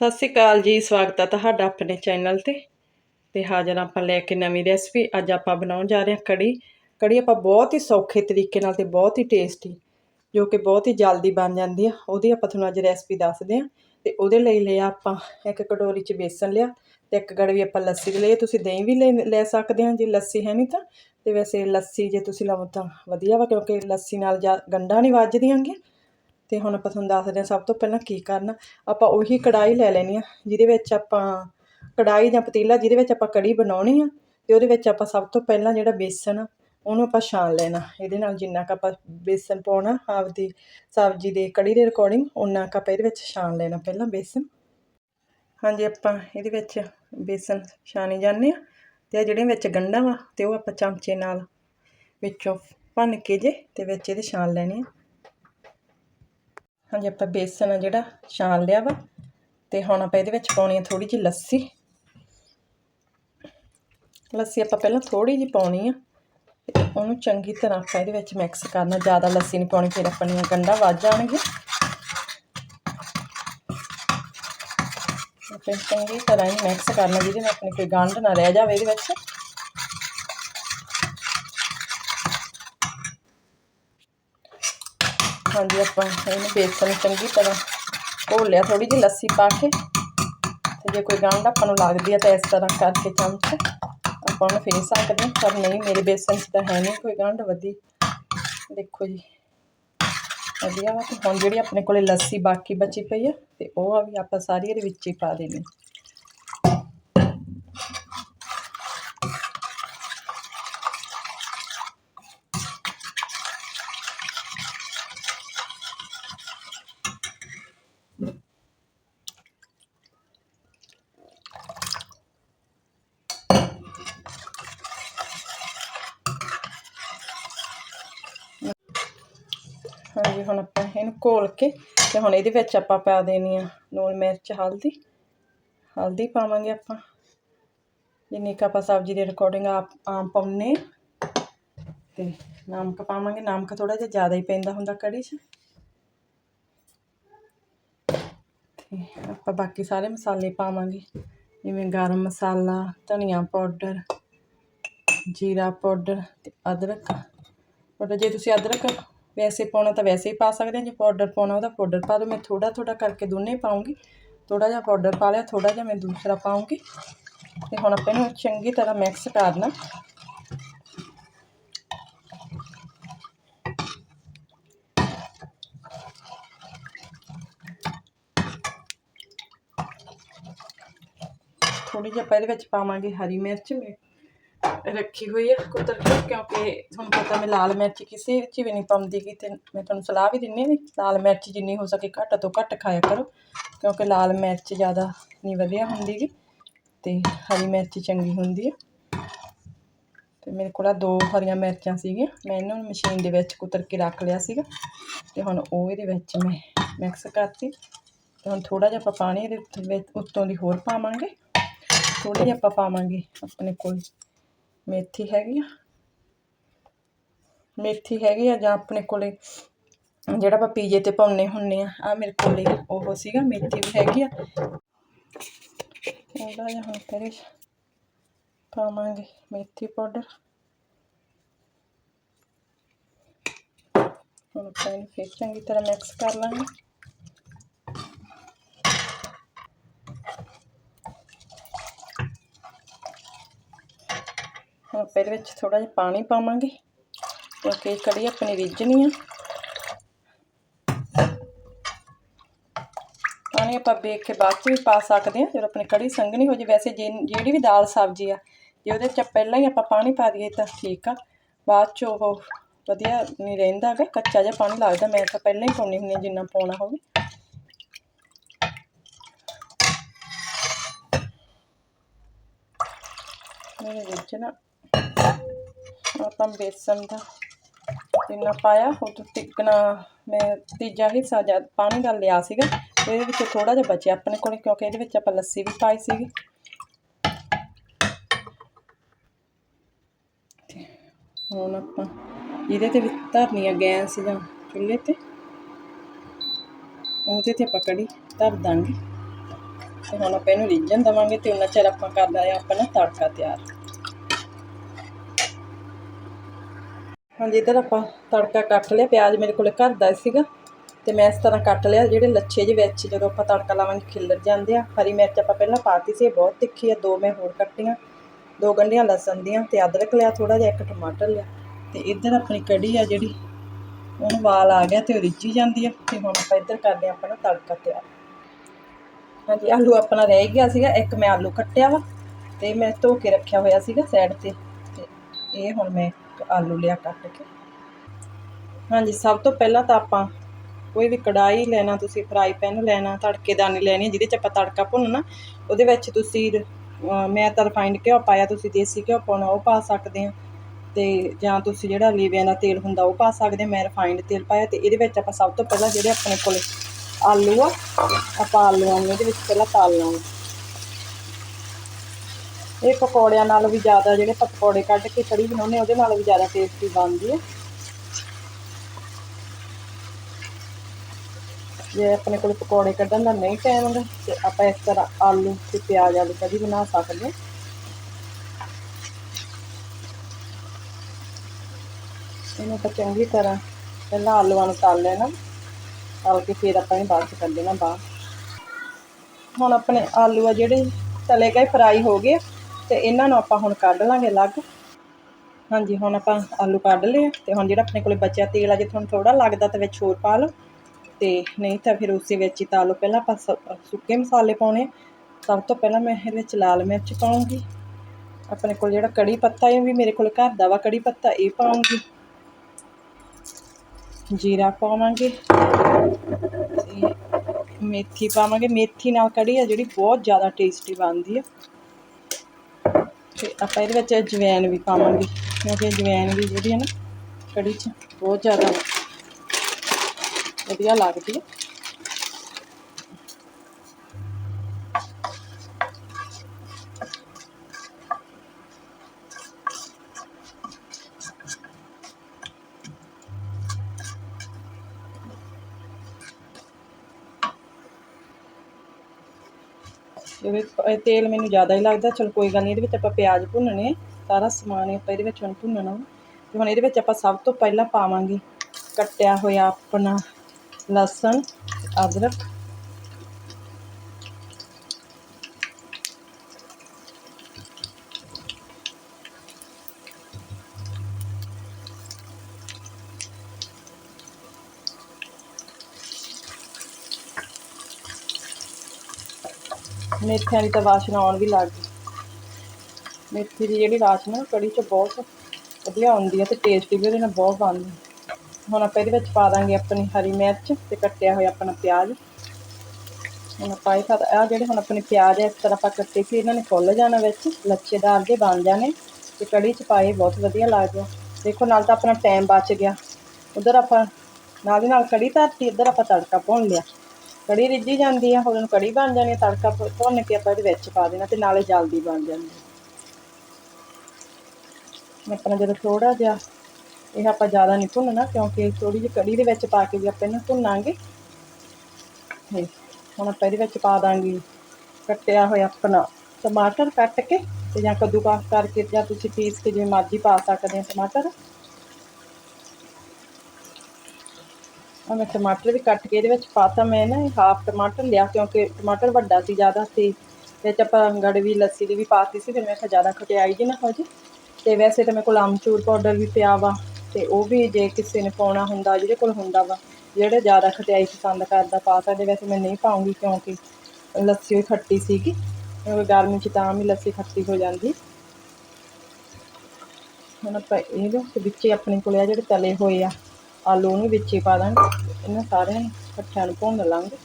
ਸਤਿ ਸ਼੍ਰੀ ਅਕਾਲ ਜੀ, ਸਵਾਗਤ ਹੈ ਤੁਹਾਡਾ ਆਪਣੇ ਚੈਨਲ ਤੇ। ਤੇ ਹਾਜ਼ਰ ਆਪਾਂ ਲੈ ਕੇ ਨਵੀਂ ਰੈਸਪੀ। ਅੱਜ ਆਪਾਂ ਬਣਾਉਣ ਜਾ ਰਹੇ ਹਾਂ ਕੜੀ। ਕੜੀ ਆਪਾਂ ਬਹੁਤ ਹੀ ਸੌਖੇ ਤਰੀਕੇ ਨਾਲ ਤੇ ਬਹੁਤ ਹੀ ਟੇਸਟੀ, ਜੋ ਕਿ ਬਹੁਤ ਹੀ ਜਲਦੀ ਬਣ ਜਾਂਦੀ ਆ। ਉਹਦੀ ਆਪਾਂ ਤੁਹਾਨੂੰ ਅੱਜ ਰੈਸਪੀ ਦੱਸਦੇ ਹਾਂ। ਤੇ ਉਹਦੇ ਲਈ ਲਿਆ ਆਪਾਂ ਇੱਕ ਕਟੋਰੀ ਚ ਬੇਸਨ ਲਿਆ ਤੇ ਇੱਕ ਗੜਵੀ ਆਪਾਂ ਲੱਸੀ ਦੀ ਲਈ। ਤੁਸੀਂ ਦਹੀਂ ਵੀ ਲੈ ਲੈ ਸਕਦੇ ਹਾਂ ਜੇ ਲੱਸੀ ਹੈ ਨਹੀਂ ਤਾਂ। ਤੇ ਵੈਸੇ ਲੱਸੀ ਜੇ ਤੁਸੀਂ ਲਵੋ ਤਾਂ ਵਧੀਆ ਵਾ, ਕਿਉਂਕਿ ਲੱਸੀ ਨਾਲ ਜਾਂ ਗੰਢਾਂ ਨਹੀਂ ਵੱਜਦੀਆਂ ਹੈਗੀਆਂ ਤੇ ਹੁਣ ਆਪਾਂ ਤੁਹਾਨੂੰ ਦੱਸਦੇ ਹਾਂ। ਸਭ ਤੋਂ ਪਹਿਲਾਂ ਕੀ ਕਰਨਾ? ਆਪਾਂ ਉਹੀ ਕੜਾਈ ਲੈ ਲੈਣੀ ਆ, ਜਿਹਦੇ ਵਿੱਚ ਆਪਾਂ ਕੜਾਈ ਜਾਂ ਪਤੀਲਾ, ਜਿਹਦੇ ਵਿੱਚ ਆਪਾਂ ਕੜੀ ਬਣਾਉਣੀ ਆ, ਤੇ ਉਹਦੇ ਵਿੱਚ ਆਪਾਂ ਸਭ ਤੋਂ ਪਹਿਲਾਂ ਜਿਹੜਾ ਬੇਸਨ ਆ, ਉਹਨੂੰ ਆਪਾਂ ਛਾਣ ਲੈਣਾ। ਇਹਦੇ ਨਾਲ ਜਿੰਨਾ ਕ ਆਪਾਂ ਬੇਸਨ ਪਾਉਣਾ, ਆਪਦੀ ਸਬਜ਼ੀ ਦੇ ਕੜੀ ਦੇ ਅਕੋਰਡਿੰਗ ਉਨਾ ਕ ਆਪਾਂ ਇਹਦੇ ਵਿੱਚ ਛਾਣ ਲੈਣਾ ਪਹਿਲਾਂ ਬੇਸਨ। ਹਾਂਜੀ, ਆਪਾਂ ਇਹਦੇ ਵਿੱਚ ਬੇਸਨ ਛਾਣੀ ਜਾਂਦੇ ਆ, ਤੇ ਆ ਜਿਹੜੇ ਵਿੱਚ ਗੰਢਾਂ ਵਾ, ਤੇ ਉਹ ਆਪਾਂ ਚਮਚੇ ਨਾਲ ਵਿੱਚੋਂ ਭੰਨ ਕੇ ਜੇ, ਤੇ ਵਿੱਚ ਇਹਦੇ ਛਾਣ ਲੈਣੇ ਆ। ਹਾਂਜੀ, ਆਪਾਂ ਬੇਸਨ ਆ ਜਿਹੜਾ, ਛਾਣ ਲਿਆ ਵਾ। ਤੇ ਹੁਣ ਆਪਾਂ ਇਹਦੇ ਵਿੱਚ ਪਾਉਣੀ ਆ ਥੋੜੀ ਜਿਹੀ ਲੱਸੀ। ਲੱਸੀ ਆਪਾਂ ਪਹਿਲਾਂ ਥੋੜੀ ਜਿਹੀ ਪਾਉਣੀ ਆ। ਤੇ ਉਹਨੂੰ ਚੰਗੀ ਤਰ੍ਹਾਂ ਆਪਾਂ ਇਹਦੇ ਵਿੱਚ ਮਿਕਸ ਕਰਨਾ। ਜ਼ਿਆਦਾ ਲੱਸੀ ਨਹੀਂ ਪਾਉਣੀ, ਫਿਰ ਆਪਣੀਆਂ ਗੰਢਾਂ ਵੱਜ ਜਾਣਗੀਆਂ ਆਪਾਂ ਚੰਗੀ ਤਰ੍ਹਾਂ ਹੀ ਮਿਕਸ ਕਰਨਾ, ਜਿਹਦੇ ਨਾਲ ਆਪਣੀ ਕੋਈ ਗੰਢ ਨਾ ਰਹਿ ਜਾਵੇ ਇਹਦੇ ਵਿੱਚ। ਹਾਂਜੀ, ਆਪਾਂ ਇਹਨੂੰ ਬੇਸਨ ਚੰਗੀ ਤਰ੍ਹਾਂ ਘੋਲ ਲਿਆ ਥੋੜੀ ਜਿਹੀ ਲੱਸੀ ਪਾ ਕੇ। ਤੇ ਜੇ ਕੋਈ ਗੰਢ ਆਪਾਂ ਨੂੰ ਲੱਗਦੀ ਹੈ ਤਾਂ ਇਸ ਤਰ੍ਹਾਂ ਕਰਕੇ ਚਮਚ ਆਪਾਂ ਉਹਨੂੰ ਫੇਰ ਸਕਦੇ ਹਾਂ, ਪਰ ਨਹੀਂ, ਮੇਰੇ ਬੇਸਨ 'ਚ ਤਾਂ ਹੈ ਨਹੀਂ ਕੋਈ ਗੰਢ ਵਧੀ ਦੇਖੋ ਜੀ, ਵਧੀਆ ਵਾ। ਤੇ ਹੁਣ ਜਿਹੜੀ ਆਪਣੇ ਕੋਲੇ ਲੱਸੀ ਬਾਕੀ ਬਚੀ ਪਈ ਆ, ਤੇ ਉਹ ਵੀ ਆਪਾਂ ਸਾਰੀ ਇਹਦੇ ਵਿੱਚ ਹੀ ਪਾ ਦੇਣੀ। ਹਾਂਜੀ, ਹੁਣ ਆਪਾਂ ਇਹਨੂੰ ਘੋਲ ਕੇ ਤੇ ਹੁਣ ਇਹਦੇ ਵਿੱਚ ਆਪਾਂ ਪਾ ਦੇਣੀ ਆ ਲੂਣ ਮਿਰਚ, ਹਲਦੀ। ਹਲਦੀ ਪਾਵਾਂਗੇ ਆਪਾਂ। ਜਿੰਨੀ ਕੁ ਆਪਾਂ ਸਬਜ਼ੀ ਦੇ ਅਕੋਰਡਿੰਗ ਆਪ, ਆਮ ਪਾਉਨੇ ਤੇ ਨਮਕ ਪਾਵਾਂਗੇ। ਨਮਕ ਥੋੜਾ ਜਿਹਾ ਜ਼ਿਆਦਾ ਹੀ ਪੈਂਦਾ ਹੁੰਦਾ ਕੜੀ 'ਚ। ਤੇ ਆਪਾਂ ਬਾਕੀ ਸਾਰੇ ਮਸਾਲੇ ਪਾਵਾਂਗੇ। ਜਿਵੇਂ ਗਰਮ ਮਸਾਲਾ, ਧਨੀਆ ਪਾਊਡਰ, ਜੀਰਾ ਪਾਊਡਰ ਤੇ ਅਦਰਕ। ਪਾਊਡਰ ਜੇ ਤੁਸੀਂ ਅਦਰਕ ਵੈਸੇ ਪਾਉਣਾ ਤਾਂ ਵੈਸੇ ਹੀ ਪਾ ਸਕਦੇ ਹਾਂ ਜੇ ਪਾਊਡਰ ਪਾਉਣਾ ਉਹਦਾ ਪਾਊਡਰ ਪਾ ਦਿਓ ਮੈਂ ਥੋੜਾ ਥੋੜਾ ਕਰਕੇ ਦੋਨੇ ਪਾਉਂਗੀ ਥੋੜਾ ਜਿਹਾ ਪਾਊਡਰ ਪਾ ਲਿਆ ਥੋੜਾ ਜਿਹਾ ਮੈਂ ਦੂਸਰਾ ਪਾਉਂਗੀ ਤੇ ਹੁਣ ਆਪਾਂ ਇਹਨੂੰ ਚੰਗੀ ਤਰ੍ਹਾਂ ਮਿਕਸ ਕਰਨਾ ਥੋੜੀ ਜਿਹੀ ਆਪਾਂ ਇਹਦੇ ਵਿੱਚ ਪਾਵਾਂਗੇ ਹਰੀ ਮਿਰਚ ਮੈਂ ਰੱਖੀ ਹੋਈ ਹੈ ਕੁਤਰ ਕੇ ਕਿਉਂਕਿ ਤੁਹਾਨੂੰ ਪਤਾ ਮੈਂ ਲਾਲ ਮਿਰਚ ਕਿਸੇ ਵਿੱਚ ਵੀ ਨਹੀਂ ਪਾਉਂਦੀ ਕਿ ਤੇ ਮੈਂ ਤੁਹਾਨੂੰ ਸਲਾਹ ਵੀ ਦਿੰਨੀ ਵੀ ਲਾਲ ਮਿਰਚ ਜਿੰਨੀ ਹੋ ਸਕੇ ਘੱਟ ਤੋਂ ਘੱਟ ਖਾਇਆ ਕਰੋ, ਕਿਉਂਕਿ ਲਾਲ ਮਿਰਚ ਜ਼ਿਆਦਾ ਨਹੀਂ ਵਧੀਆ ਹੁੰਦੀ ਗੀ ਤੇ ਹਰੀ ਮਿਰਚ ਚੰਗੀ ਹੁੰਦੀ ਹੈ ਤੇ ਮੇਰੇ ਕੋਲ ਆ ਦੋ ਹਰੀਆਂ ਮਿਰਚਾਂ ਸੀਗੀਆਂ, ਮੈਂ ਇਹਨਾਂ ਨੂੰ ਮਸ਼ੀਨ ਦੇ ਵਿੱਚ ਕੁਤਰ ਕੇ ਰੱਖ ਲਿਆ ਸੀਗਾ ਤੇ ਹੁਣ ਉਹ ਇਹਦੇ ਵਿੱਚ ਮੈਂ ਮਿਕਸ ਕਰਤੀ। ਤੇ ਹੁਣ ਥੋੜਾ ਜਿਹਾ ਆਪਾਂ ਪਾਣੀ ਇਹਦੇ ਵਿੱਚ, ਉੱਤੋਂ ਦੀ ਹੋਰ ਪਾਵਾਂਗੇ। ਥੋੜੀ ਜਿਹੀ ਆਪਾਂ ਪਾਵਾਂਗੇ ਆਪਣੇ ਕੋਲ। ਮੇਥੀ ਹੈਗੀ ਆ। ਮੇਥੀ ਹੈਗੀ ਆ ਜਾਂ ਆਪਣੇ ਕੋਲੇ ਜਿਹੜਾ ਆਪਾਂ ਪੀਜੇ ਤੇ ਪਾਉਨੇ ਹੁੰਨੇ ਆ ਆ ਮੇਰੇ ਕੋਲੇ ਉਹ ਸੀਗਾ, ਮੇਥੀ ਵੀ ਹੈਗੀ ਆ। ਉਹਦਾ ਜਾਂ ਹੁਣ ਕਰੇ ਪਾਵਾਂਗੇ ਮੇਥੀ ਪਾਊਡਰ ਹੁਣ ਆਪਾਂ ਇਹਨੂੰ ਫਿਰ ਚੰਗੀ ਤਰ੍ਹਾਂ ਮਿਕਸ ਕਰ ਲਾਂਗੇ। ਹੁਣ ਆਪਾਂ ਇਹਦੇ ਵਿੱਚ ਥੋੜਾ ਜਿਹਾ ਪਾਣੀ ਪਾਵਾਂਗੇ। ਕਿਉਂਕਿ ਕੜੀ ਆਪਣੀ ਰਿੱਝਣੀ ਆ। ਪਾਣੀ ਆਪਾਂ ਵੇਖ ਕੇ ਬਾਅਦ 'ਚ ਵੀ ਪਾ ਸਕਦੇ ਹਾਂ ਜਦੋਂ ਆਪਣੀ ਕੜੀ ਸੰਘਣੀ ਹੋ ਜੇ ਵੈਸੇ ਜੇ ਜਿਹੜੀ ਵੀ ਦਾਲ ਸਬਜ਼ੀ ਆ, ਜੇ ਉਹਦੇ 'ਚ ਪਹਿਲਾਂ ਹੀ ਆਪਾਂ ਪਾਣੀ ਪਾ ਦਈਏ ਤਾਂ ਠੀਕ ਆ। ਬਾਅਦ 'ਚ ਉਹ ਵਧੀਆ ਨਹੀਂ ਰਹਿੰਦਾ ਹੈਗਾ, ਕੱਚਾ ਜਿਹਾ ਪਾਣੀ ਲੱਗਦਾ। ਮੈਂ ਤਾਂ ਪਹਿਲਾਂ ਹੀ ਪਾਉਣੀ ਹੁੰਦੀ ਜਿੰਨਾ ਪਾਉਣਾ ਹੋਵੇ। ਮੇਰੇ ਵਿੱਚ ਨਾ ਆਪਾਂ ਬੇਸਨ ਦਾ ਜਿੰਨਾ ਪਾਇਆ ਉਹ ਤੋਂ ਤਿੱਕਣਾ, ਮੈਂ ਤੀਜਾ ਹਿੱਸਾ ਜਦ ਪਾਣੀ ਦਾ ਲਿਆ ਸੀਗਾ, ਇਹਦੇ ਵਿੱਚ ਥੋੜਾ ਜਿਹਾ ਬਚਿਆ ਆਪਣੇ ਕੋਲ, ਕਿਉਂਕਿ ਇਹਦੇ ਵਿੱਚ ਆਪਾਂ ਲੱਸੀ ਵੀ ਪਾਈ ਸੀਗੀ। ਹੁਣ ਆਪਾਂ ਇਹਦੇ ਤੇ ਵੀ ਧਰਨੀ ਆ ਗੈਸ ਜਾਂ ਚੁੱਲ੍ਹੇ ਤੇ, ਉਹਦੇ ਤੇ ਆਪਾਂ ਕੜੀ ਧਰ ਦਾਂਗੇ। ਤੇ ਹੁਣ ਆਪਾਂ ਇਹਨੂੰ ਰਿੱਝਣ ਦਵਾਂਗੇ ਤੇ ਉਹਨਾਂ ਚਿਰ ਆਪਾਂ ਕਰ ਲਿਆ ਆਪਣਾ ਤੜਕਾ ਤਿਆਰ। ਹਾਂਜੀ, ਇੱਧਰ ਆਪਾਂ ਤੜਕਾ ਕੱਟ ਲਿਆ, ਪਿਆਜ਼ ਮੇਰੇ ਕੋਲੇ ਘਰ ਦਾ ਸੀਗਾ ਤੇ ਮੈਂ ਇਸ ਤਰ੍ਹਾਂ ਕੱਟ ਲਿਆ, ਜਿਹੜੇ ਲੱਛੇ ਜਿਹੇ ਵਿੱਚ ਜਦੋਂ ਆਪਾਂ ਤੜਕਾ ਲਾਵਾਂਗੇ ਖਿੱਲਰ ਜਾਂਦੇ ਆ। ਹਰੀ ਮਿਰਚ ਆਪਾਂ ਪਹਿਲਾਂ ਪਾਤੀ ਸੀ, ਇਹ ਬਹੁਤ ਤਿੱਖੀ ਆ, ਦੋ ਮੈਂ ਹੋਰ ਕੱਟੀਆਂ, ਦੋ ਗੰਢੀਆਂ ਲਸਣ ਦੀਆਂ ਤੇ ਅਦਰਕ ਲਿਆ ਥੋੜਾ ਜਿਹਾ, ਇੱਕ ਟਮਾਟਰ ਲਿਆ ਤੇ ਇੱਧਰ ਆਪਣੀ ਕੜੀ ਆ ਜਿਹੜੀ, ਉਹਨੂੰ ਵਾਲ ਆ ਗਿਆ ਤੇ ਉਹ ਰਿੱਝੀ ਜਾਂਦੀ ਆ ਤੇ ਹੁਣ ਆਪਾਂ ਇੱਧਰ ਕਰਦੇ ਆ ਆਪਣਾ ਤੜਕਾ ਤਿਆਰ। ਹਾਂਜੀ, ਆਲੂ ਆਪਣਾ ਰਹਿ ਗਿਆ ਸੀਗਾ, ਇੱਕ ਮੈਂ ਆਲੂ ਕੱਟਿਆ ਵਾ ਤੇ ਮੈਂ ਧੋ ਕੇ ਰੱਖਿਆ ਹੋਇਆ ਸੀਗਾ ਸਾਈਡ ਤੇ ਤੇ ਇਹ ਹੁਣ ਮੈਂ ਇੱਕ ਆਲੂ ਲਿਆ ਕੱਟ ਕੇ। ਹਾਂਜੀ, ਸਭ ਤੋਂ ਪਹਿਲਾਂ ਤਾਂ ਆਪਾਂ ਕੋਈ ਵੀ ਕੜਾਈ ਲੈਣਾ, ਤੁਸੀਂ ਫਰਾਈ ਪੈਨ ਲੈਣਾ ਤੜਕੇਦਾਨੀ ਲੈਣੀ ਜਿਹਦੇ 'ਚ ਆਪਾਂ ਤੜਕਾ ਭੁੰਨਣਾ, ਉਹਦੇ ਵਿੱਚ ਤੁਸੀਂ ਮੈਂ ਤਾਂ ਰਿਫਾਈਂਡ ਘਿਓ ਪਾਇਆ, ਤੁਸੀਂ ਦੇਸੀ ਘਿਓ ਪਾਉਣਾ, ਉਹ ਪਾ ਸਕਦੇ ਆ। ਤੇ ਜਾਂ ਤੁਸੀਂ ਜਿਹੜਾ ਲੀਵਿਆਂ ਦਾ ਤੇਲ ਹੁੰਦਾ, ਉਹ ਪਾ ਸਕਦੇ ਮੈਂ ਰਿਫਾਈਂਡ ਤੇਲ ਪਾਇਆ ਤੇ ਇਹਦੇ ਵਿੱਚ ਆਪਾਂ ਸਭ ਤੋਂ ਪਹਿਲਾਂ ਜਿਹੜੇ ਆਪਣੇ ਕੋਲ ਆਲੂ ਆ, ਆਪਾਂ ਆਲੂਆਂ ਨੂੰ ਇਹਦੇ ਵਿੱਚ ਪਹਿਲਾਂ ਤਾਲ ਲਾਂਗੇ। ਇਹ ਪਕੌੜਿਆਂ ਨਾਲ ਵੀ ਜ਼ਿਆਦਾ ਜਿਹੜੇ ਆਪਾਂ ਪਕੌੜੇ ਕੱਢ ਕੇ ਕੜੀ ਬਣਾਉਂਦੇ ਆ ਉਹਦੇ ਨਾਲ ਵੀ ਜ਼ਿਆਦਾ ਟੇਸਟੀ ਬਣਦੀ ਹੈ। ਜੇ ਆਪਣੇ ਕੋਲ ਪਕੌੜੇ ਕੱਢਣ ਦਾ ਨਹੀਂ ਟਾਈਮ ਹੁੰਦਾ, ਤੇ ਆਪਾਂ ਇਸ ਤਰ੍ਹਾਂ ਆਲੂ ਤੇ ਪਿਆਜ਼ ਵਾਲੀ ਕੜੀ ਬਣਾ ਸਕਦੇ ਹਾਂ। ਇਹਨੂੰ ਤਾਂ ਚੰਗੀ ਤਰ੍ਹਾਂ ਪਹਿਲਾਂ ਆਲੂਆਂ ਨੂੰ ਤਲ ਲੈਣਾ, ਤਲ ਕੇ ਫਿਰ ਆਪਾਂ ਇਹ ਬਾਅਦ ਚ ਕੱਢ ਦੇਣਾ ਬਾਹਰ। ਹੁਣ ਆਪਣੇ ਆਲੂ ਆ ਜਿਹੜੇ ਤਲੇ ਗਏ ਫਰਾਈ ਹੋ ਗਏ ਤੇ ਇਹਨਾਂ ਨੂੰ ਆਪਾਂ ਹੁਣ ਕੱਢ ਲਾਂਗੇ ਅਲੱਗ। ਹਾਂਜੀ, ਹੁਣ ਆਪਾਂ ਆਲੂ ਕੱਢ ਲਏ ਆ ਤੇ ਹੁਣ ਜਿਹੜਾ ਆਪਣੇ ਕੋਲੇ ਬਚਿਆ ਤੇਲ ਆ, ਜੇ ਤੁਹਾਨੂੰ ਥੋੜਾ ਲੱਗਦਾ ਤਾਂ ਵਿੱਚ ਹੋਰ ਪਾ ਲਓ। ਤੇ ਨਹੀਂ ਤਾਂ ਫਿਰ ਉਸੇ ਵਿੱਚ ਹੀ ਤਾ ਲਓ। ਪਹਿਲਾਂ ਆਪਾਂ ਸ- ਸੁੱਕੇ ਮਸਾਲੇ ਪਾਉਣੇ ਸਭ ਤੋਂ ਪਹਿਲਾਂ ਮੈਂ ਇਹਦੇ ਵਿੱਚ ਲਾਲ ਮਿਰਚ ਪਾਉਂਗੀ। ਆਪਣੇ ਕੋਲ ਜਿਹੜਾ ਕੜੀ ਪੱਤਾ ਇਹ ਵੀ ਮੇਰੇ ਕੋਲ ਘਰ ਦਾ ਵਾ ਕੜੀ ਪੱਤਾ, ਇਹ ਪਾਉਂਗੀ। ਜੀਰਾ ਪਾਵਾਂਗੇ। ਤੇ ਮੇਥੀ ਪਾਵਾਂਗੇ। ਮੇਥੀ ਨਾਲ ਕੜੀ ਆ ਜਿਹੜੀ ਬਹੁਤ ਜ਼ਿਆਦਾ ਟੇਸਟੀ ਬਣਦੀ ਆ। ਤੇ ਆਪਾਂ ਇਹਦੇ ਵਿੱਚ ਅਜਵਾਇਣ ਵੀ ਪਾਵਾਂਗੇ। ਕਿਉਂਕਿ ਅਜਵਾਇਣ ਵੀ ਜਿਹੜੀ ਹੈ ਨਾ ਕੜੀ 'ਚ ਬਹੁਤ ਜ਼ਿਆਦਾ ਵਧੀਆ ਲੱਗਦੀ ਹੈ। ਜਿਵੇਂ ਪ- ਤੇਲ ਮੈਨੂੰ ਜ਼ਿਆਦਾ ਹੀ ਲੱਗਦਾ ਚਲ ਕੋਈ ਗੱਲ ਨਹੀਂ, ਇਹਦੇ ਵਿੱਚ ਆਪਾਂ ਪਿਆਜ਼ ਭੁੰਨਣੇ, ਸਾਰਾ ਸਮਾਨ ਹੀ ਆਪਾਂ ਇਹਦੇ ਵਿੱਚ ਹੁਣ ਭੁੰਨਣਾ ਵਾ। ਤੇ ਹੁਣ ਇਹਦੇ ਵਿੱਚ ਆਪਾਂ ਸਭ ਤੋਂ ਪਹਿਲਾਂ ਪਾਵਾਂਗੇ ਕੱਟਿਆ ਹੋਇਆ ਆਪਣਾ ਲਸਣ, ਅਦਰਕ ਮੇਥਿਆਂ ਦੀ ਤਾਂ ਵਾਸ਼ਨਾ ਆਉਣ ਵੀ ਲੱਗ ਗਈ। ਮੇਥੀ ਦੀ ਜਿਹੜੀ ਵਾਸ਼ਨਾ ਕੜੀ 'ਚ ਬਹੁਤ ਵਧੀਆ ਆਉਂਦੀ ਹੈ ਤੇ ਟੇਸਟੀ ਵੀ ਉਹਦੇ ਨਾਲ ਬਹੁਤ ਬਣਦੀ ਹੁਣ ਆਪਾਂ ਇਹਦੇ ਵਿੱਚ ਪਾ ਦਾਂਗੇ ਆਪਣੀ ਹਰੀ ਮਿਰਚ ਤੇ ਕੱਟਿਆ ਹੋਇਆ ਆਪਣਾ ਪਿਆਜ਼। ਹੁਣ ਆਪਾਂ ਇਹ ਸਾਰਾ ਆਹ ਜਿਹੜੇ ਹੁਣ ਆਪਣੇ ਪਿਆਜ਼ ਆ, ਇਸ ਤਰ੍ਹਾਂ ਆਪਾਂ ਕੱਟੇ ਸੀ, ਇਹਨਾਂ ਨੇ ਫੁੱਲ ਜਾਣਾ ਵਿੱਚ, ਲੱਛੇਦਾਰ ਦੇ ਬਣ ਜਾਣੇ। ਤੇ ਕੜੀ 'ਚ ਪਾਏ, ਬਹੁਤ ਵਧੀਆ ਲੱਗਦਾ ਦੇਖੋ, ਨਾਲ ਤਾਂ ਆਪਣਾ ਟਾਈਮ ਬਚ ਗਿਆ। ਉਧਰ ਆਪਾਂ ਨਾਲ ਦੀ ਨਾਲ ਕੜੀ ਧਰਤੀ, ਇੱਧਰ ਆਪਾਂ ਤੜਕਾ ਭੁੰਨ ਲਿਆ। ਕੜੀ ਰਿੱਝੀ ਜਾਂਦੀ ਆ ਹੁਣ ਉਹਨੂੰ ਕੜੀ ਬਣ ਜਾਣੀ ਆ, ਤੜਕਾ ਭੁ- ਭੁੰਨ ਕੇ ਆਪਾਂ ਇਹਦੇ ਵਿੱਚ ਪਾ ਦੇਣਾ ਤੇ ਨਾਲੇ ਜਲਦੀ ਬਣ ਜਾਂਦੀ ਆ। ਆਪਣਾ ਜਦੋਂ ਥੋੜਾ ਜਿਹਾ ਇਹ ਆਪਾਂ ਜ਼ਿਆਦਾ ਨਹੀਂ ਭੁੰਨਣਾ ਕਿਉਂਕਿ ਥੋੜੀ ਜਿਹੀ ਕੜੀ ਦੇ ਵਿੱਚ ਪਾ ਕੇ ਵੀ ਆਪਾਂ ਇਹਨੂੰ ਭੁੰਨਾਂਗੇ ਤੇ ਹੁਣ ਆਪਾਂ ਇਹਦੇ ਵਿੱਚ ਪਾ ਦਾਂਗੇ ਕੱਟਿਆ ਹੋਇਆ ਆਪਣਾ ਟਮਾਟਰ ਕੱਟ ਕੇ ਤੇ ਜਾਂ ਕੱਦੂਕਸ ਕਰਕੇ ਜਾਂ ਤੁਸੀਂ ਪੀਸ ਕੇ ਜਿਵੇਂ ਮਰਜ਼ੀ ਪਾ ਸਕਦੇ ਆ ਟਮਾਟਰ ਹੁਣ ਮੈਂ ਟਮਾਟਰ ਵੀ ਕੱਟ ਕੇ ਇਹਦੇ ਵਿੱਚ ਪਾਤਾ ਮੈਂ ਨਾ ਹਾਫ ਟਮਾਟਰ ਲਿਆ ਕਿਉਂਕਿ ਟਮਾਟਰ ਵੱਡਾ ਸੀ ਜ਼ਿਆਦਾ ਤੇ ਵਿੱਚ ਆਪਾਂ ਗੜਵੀ ਲੱਸੀ ਦੀ ਵੀ ਪਾਤੀ ਸੀ ਫਿਰ ਮੈਂ ਕਿਹਾ ਜ਼ਿਆਦਾ ਖਟਿਆਈ ਜੀ ਨਾ ਹੋ ਜੇ। ਤੇ ਵੈਸੇ ਤਾਂ ਮੇਰੇ ਕੋਲ ਅਮਚੂਰ ਪਾਊਡਰ ਵੀ ਪਿਆ ਵਾ ਤੇ ਉਹ ਵੀ ਜੇ ਕਿਸੇ ਨੇ ਪਾਉਣਾ ਹੁੰਦਾ, ਜਿਹਦੇ ਕੋਲ ਹੁੰਦਾ ਵਾ, ਜਿਹੜੇ ਜ਼ਿਆਦਾ ਖਟਿਆਈ ਪਸੰਦ ਕਰਦਾ ਪਾ ਸਕਦੇ ਵੈਸੇ ਮੈਂ ਨਹੀਂ ਪਾਉਂਗੀ ਕਿਉਂਕਿ ਲੱਸੀ ਵੀ ਖੱਟੀ ਸੀਗੀ। ਕਿਉਂਕਿ ਗਰਮੀ 'ਚ ਤਾਂ ਵੀ ਲੱਸੀ ਖੱਟੀ ਹੋ ਜਾਂਦੀ। ਹੁਣ ਆਪਾਂ ਇਹਦੇ ਵਿੱਚ ਆਪਣੇ ਕੋਲ ਆ ਜਿਹੜੇ ਤਲੇ ਹੋਏ ਆ। ਆਲੂ ਨੂੰ ਵਿੱਚ ਹੀ ਪਾ ਦਾਂਗੇ। ਇਹਨਾਂ ਸਾਰਿਆਂ ਨੂੰ ਇਕੱਠਿਆਂ ਨੂੰ ਭੁੰਨ ਲਾਂਗੇ।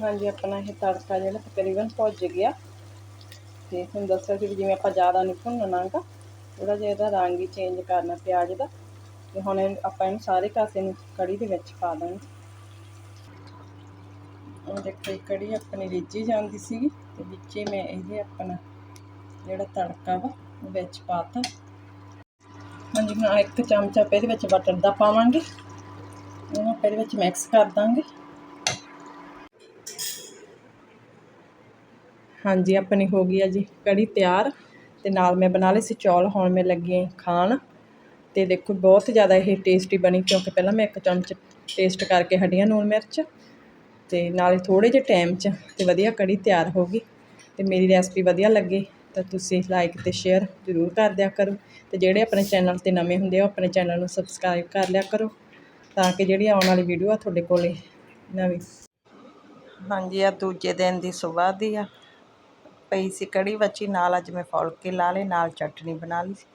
ਹਾਂਜੀ, ਆਪਣਾ ਇਹ ਤੜਕਾ ਜਿਹੜਾ ਤਕਰੀਬਨ ਭੁੱਜ ਗਿਆ। ਤੇ ਹੁਣ ਦੱਸਿਆ ਸੀ ਵੀ ਜਿਵੇਂ ਆਪਾਂ ਜ਼ਿਆਦਾ ਨਹੀਂ ਭੁੰਨਣਾਗਾ ਥੋੜਾ ਜਿਹਾ ਇਹਦਾ ਰੰਗ ਹੀ ਚੇਂਜ ਕਰਨਾ ਪਿਆਜ਼ ਦਾ, ਤੇ ਹੁਣ ਇਹ ਆਪਾਂ ਇਹਨੂੰ ਸਾਰੇ ਕਾਸੇ ਨੂੰ ਕੜੀ ਦੇ ਵਿੱਚ ਪਾ ਦਾਂਗੇ। ਉਹ ਦੇਖੋ ਇਹ ਕੜੀ ਆਪਣੀ ਰਿੱਝੀ ਜਾਂਦੀ ਸੀਗੀ, ਤੇ ਵਿੱਚੇ ਮੈਂ ਇਹਦੇ ਆਪਣਾ ਜਿਹੜਾ ਤੜਕਾ ਵਾ, ਉਹ ਵਿੱਚ ਪਾਤਾ। ਹਾਂਜੀ ਹੁਣ ਇੱਕ ਚਮਚਾ ਆਪਾਂ ਇਹਦੇ ਵਿੱਚ ਬਟਰ ਦਾ ਪਾਵਾਂਗੇ। ਇਹਨੂੰ ਆਪਾਂ ਇਹਦੇ ਵਿੱਚ ਮਿਕਸ ਕਰ ਦਾਂਗੇ। ਹਾਂਜੀ, ਆਪਣੀ ਹੋ ਗਈ ਆ ਜੀ ਕੜੀ ਤਿਆਰ। ਤੇ ਨਾਲ ਮੈਂ ਬਣਾ ਲਈ ਸੀ ਚੌਲ, ਹੁਣ ਮੈਂ ਲੱਗੀ ਖਾਣ। ਤੇ ਦੇਖੋ, ਬਹੁਤ ਜ਼ਿਆਦਾ ਇਹ ਟੇਸਟੀ ਬਣੀ, ਕਿਉਂਕਿ ਪਹਿਲਾਂ ਮੈਂ ਇੱਕ ਚਮਚ ਟੇਸਟ ਕਰਕੇ ਹੱਡੀਆਂ ਨੂਣ ਮਿਰਚ। ਤੇ ਨਾਲੇ ਥੋੜੇ ਜਿਹੇ ਟਾਈਮ 'ਚ ਤੇ ਵਧੀਆ ਕੜੀ ਤਿਆਰ ਹੋ ਗਈ। ਤੇ ਮੇਰੀ ਰੈਸਪੀ ਵਧੀਆ ਲੱਗੀ। ਤਾਂ ਤੁਸੀਂ ਲਾਈਕ ਤੇ ਸ਼ੇਅਰ ਜ਼ਰੂਰ ਕਰ ਦਿਆ ਕਰੋ ਤੇ ਜਿਹੜੇ ਆਪਣੇ ਚੈਨਲ ਤੇ ਨਵੇਂ ਹੁੰਦੇ ਆ ਆਪਣੇ ਚੈਨਲ ਨੂੰ ਸਬਸਕ੍ਰਾਈਬ ਕਰ ਲਿਆ ਕਰੋ ਤਾਂ ਕਿ ਜਿਹੜੀ ਆਉਣ ਵਾਲੀ ਵੀਡੀਓ ਆ ਤੁਹਾਡੇ ਕੋਲੇ ਨਵੀਂ। ਹਾਂਜੀ ਆ ਦੂਜੇ ਦਿਨ ਦੀ ਸਵੇਰ ਦੀ ਆ। ਪਈ ਸੀ ਕੜੀ ਬੱਚੀ, ਨਾਲ ਅੱਜ ਮੈਂ ਫੁਲਕੇ ਲਾ ਲਏ, ਨਾਲ ਚਟਨੀ ਬਣਾ ਲਈ ਸੀ।